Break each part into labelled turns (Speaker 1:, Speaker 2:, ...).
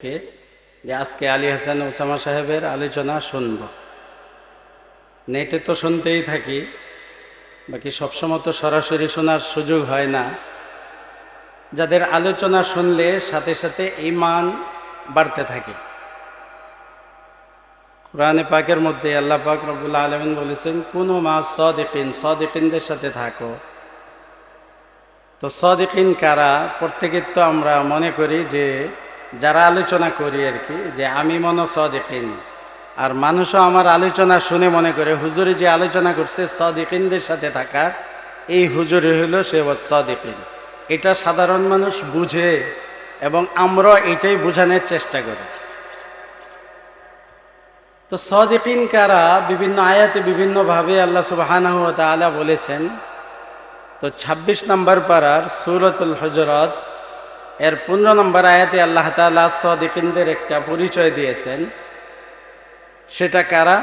Speaker 1: যে আজকে আলী হাসান ওসামা সাহেবের আলোচনা শুনব। নেটে তো শুনতেই থাকি, বাকি সবসময় তো সরাসরি শোনার সুযোগ হয় না। যাদের আলোচনা শুনলে সাথে সাথে ইমান বাড়তে থাকে। কোরআনে পাকের মধ্যে আল্লাহ পাক রব্বুল্লা আলমিন বলেছেন, কোনো মা সদিকিন সদিকিনদের সাথে থাকো। তো সদিকিন কারা? প্রত্যেকের তো আমরা মনে করি যে যারা আলোচনা করি আর কি, যে আমি মনে সদিকিন। আর মানুষও আমার আলোচনা শুনে মনে করে, হুজুরি যে আলোচনা করছে সদিকিনদের সাথে থাকা, এই হুজুরি হলো সে সদিকিন। এটা সাধারণ মানুষ বুঝে এবং আমরা এটাই বোঝানোর চেষ্টা করি। তো সদিকিন কারা, বিভিন্ন আয়াতে বিভিন্নভাবে আল্লাহ সুবাহানাহু তাআলা বলেছেন, তো ২৬ নম্বর পাড়ার সুরতুল হজরত এর পনেরো নম্বর আয়াতে আল্লাহ তালা সদিকিনদের একটা পরিচয় দিয়েছেন। সেটা কারা?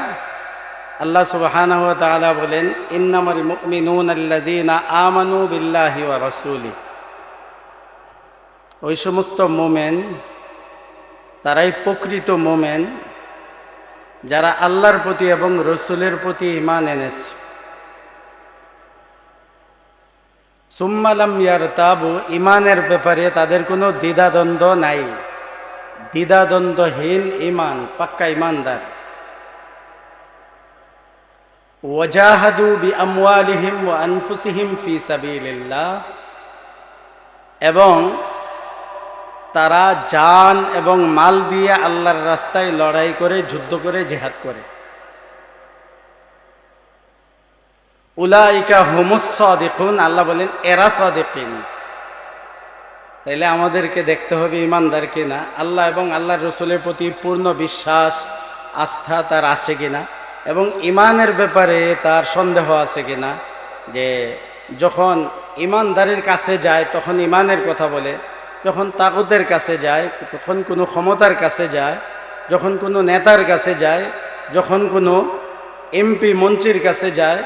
Speaker 1: আল্লাহ সুবহানাহু ওয়া তাআলা বলেন, ইন্নামাল মুমিনুন আল্লাযীনা আমানু বিল্লাহি ওয়া রাসূলি। ওই সমস্ত মোমেন, তারাই প্রকৃত মোমেন, যারা আল্লাহর প্রতি এবং রসুলের প্রতি ইমান এনেছে। সুম্মালাম ইয়ার তাবু ইমানের ব্যাপারে তাদের কোনো দ্বিধাদ্বন্দ্ব নাই। দ্বিধাদ্বন্দ্বহীন ইমান, পাক্কা ইমানদার। ওয়াজাহাদু বি আমওয়ালিহিম ওয়া আনফুসিহিম ফি সাবিলিল্লাহ। এবং তারা জান এবং মাল দিয়ে আল্লাহর রাস্তায় লড়াই করে, যুদ্ধ করে, জেহাদ করে। উলাইকা হুমুস দেখুন আল্লাহ বলেন, এরা সদিকিন। তাইলে আমাদেরকে দেখতে হবে ইমানদার কিনা, আল্লাহ এবং আল্লাহর রসুলের প্রতি পূর্ণ বিশ্বাস, আস্থা তার আছে কিনা, এবং ইমানের ব্যাপারে তার সন্দেহ আছে কিনা, যে যখন ইমানদারের কাছে যায়, তখন ইমানের কথা বলে, যখন তাগুতের কাছে যায় তখন কোনো ক্ষমতার কাছে যায়, যখন কোনো নেতার কাছে যায়, যখন কোনো এমপি মন্ত্রীর কাছে যায়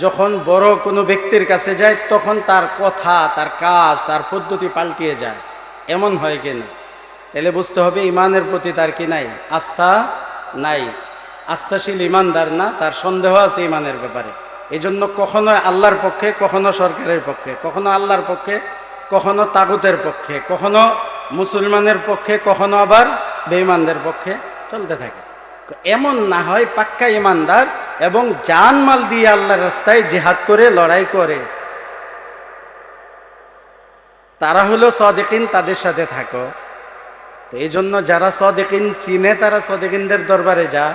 Speaker 1: যখন বড় কোনো ব্যক্তির কাছে যায়, তখন তার কথা, তার কাজ, তার পদ্ধতি পাল্টিয়ে যায়। এমন হয় কিনা? তাহলে বুঝতে হবে ইমানের প্রতি তার কি নাই? আস্থা নাই। আস্থাশীল ইমানদার না, তার সন্দেহ আছে ইমানের ব্যাপারে। এই জন্য কখনো আল্লাহর পক্ষে, কখনো সরকারের পক্ষে, কখনো আল্লাহর পক্ষে, কখনো তাগুতের পক্ষে, কখনো মুসলমানের পক্ষে, কখনো আবার বেঈমানদের পক্ষে চলতে থাকে। এমন না হয় পাক্কা ইমানদার এবং জানমাল দিয়ে আল্লাহর রাস্তায় জেহাদ করে, লড়াই করে। তারা হলো সদেকিন, তাদের সাথে থাকো। তো এই জন্য যারা সদেকিন চিনে, তারা সদেকিনদের দরবারে যা।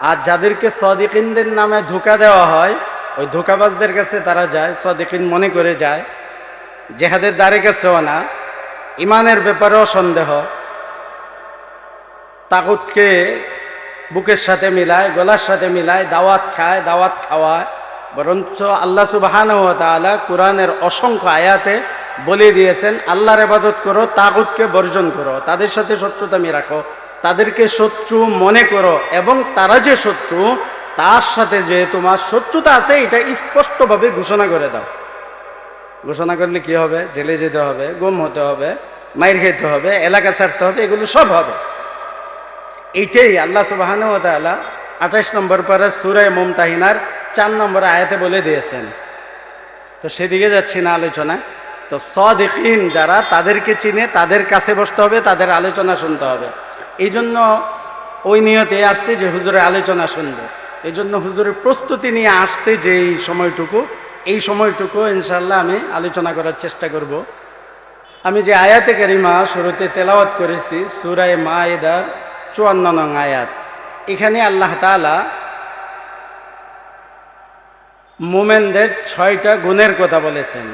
Speaker 1: আর যাদেরকে সদেকিনদের নামে ধোকা দেওয়া হয়, ওই ধোকাবাজদের কাছে তারা যায়, সদেকিন মনে করে যায়। জেহাদের দ্বারে গেছেও না। ইমানের ব্যাপারেও সন্দেহ। তাগুতকে বুকের সাথে মিলায়, গলার সাথে মিলায়, দাওয়াত খায়, দাওয়াত খাওয়ায়। বরঞ্চ আল্লাহ সুবাহান কোরআনের অসংখ্য আয়াতে বলে দিয়েছেন, আল্লাহর এবাদত করো, তাগুতকে বর্জন করো, তাদের সাথে শত্রুতামি রাখো, তাদেরকে শত্রু মনে করো এবং তারা যে শত্রু, তার সাথে যে তোমার শত্রুতা আছে, এটা স্পষ্টভাবে ঘোষণা করে দাও। ঘোষণা করলে কি হবে? জেলে যেতে হবে, গুম হতে হবে, মাইর খেতে হবে, এলাকা ছাড়তে হবে, এগুলো সব হবে। এইটাই আল্লাহ সুবাহান তালা আঠাইশ নম্বর পরে সুরায় মুমতাহিনার চার নম্বর আয়াতে বলে দিয়েছেন। তো সেদিকে যাচ্ছি না আলোচনা। তো সদিকিন যারা তাদেরকে চিনে, তাদের কাছে বসতে হবে, তাদের আলোচনা শুনতে হবে। এই জন্য ওই নিয়তে আসছে যে হুজুরের আলোচনা শুনব। এই জন্য হুজুরের প্রস্তুতি নিয়ে আসতে যে এই সময়টুকু এই সময়টুকু ইনশাল্লাহ আমি আলোচনা করার চেষ্টা করব। আমি যে আয়াতে কারিমা শুরুতে তেলাওয়াত করেছি, সুরায় মা এদার চুয়ান্ন নং আয়াত। এখানে আল্লাহ তালা মোমেনদের ছয়টা গুণের কথা বলেছেন।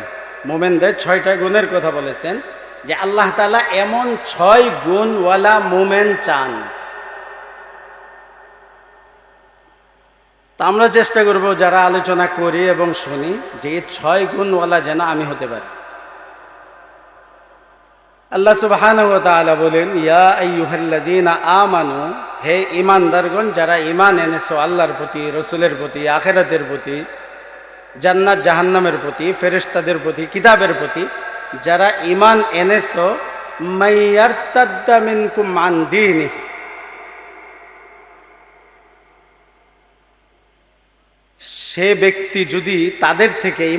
Speaker 1: মোমেনদের ছয়টা গুণের কথা বলেছেন যে আল্লাহ তালা এমন ছয় গুণওয়ালা মোমেন চান। তা আমরা চেষ্টা করব যারা আলোচনা করি এবং শুনি যে ছয় গুণওয়ালা যেন আমি হতে পারি। আল্লাহ সুবহানাহু ওয়া বলেন, ইয়া আমানু হে ইমানদারগণ যারা ইমান এনেছো আল্লাহর প্রতি, রসুলের প্রতি, আখিরাতের প্রতি, জান্নাত, জাহান্নামের প্রতি, ফেরেশতাদের প্রতি, কিতাবের প্রতি, যারা ইমান এনেছো, মাইয়ারতাদ্দা মিনকুম আন দীনিহি। সে ব্যক্তি যদি তাদের থেকে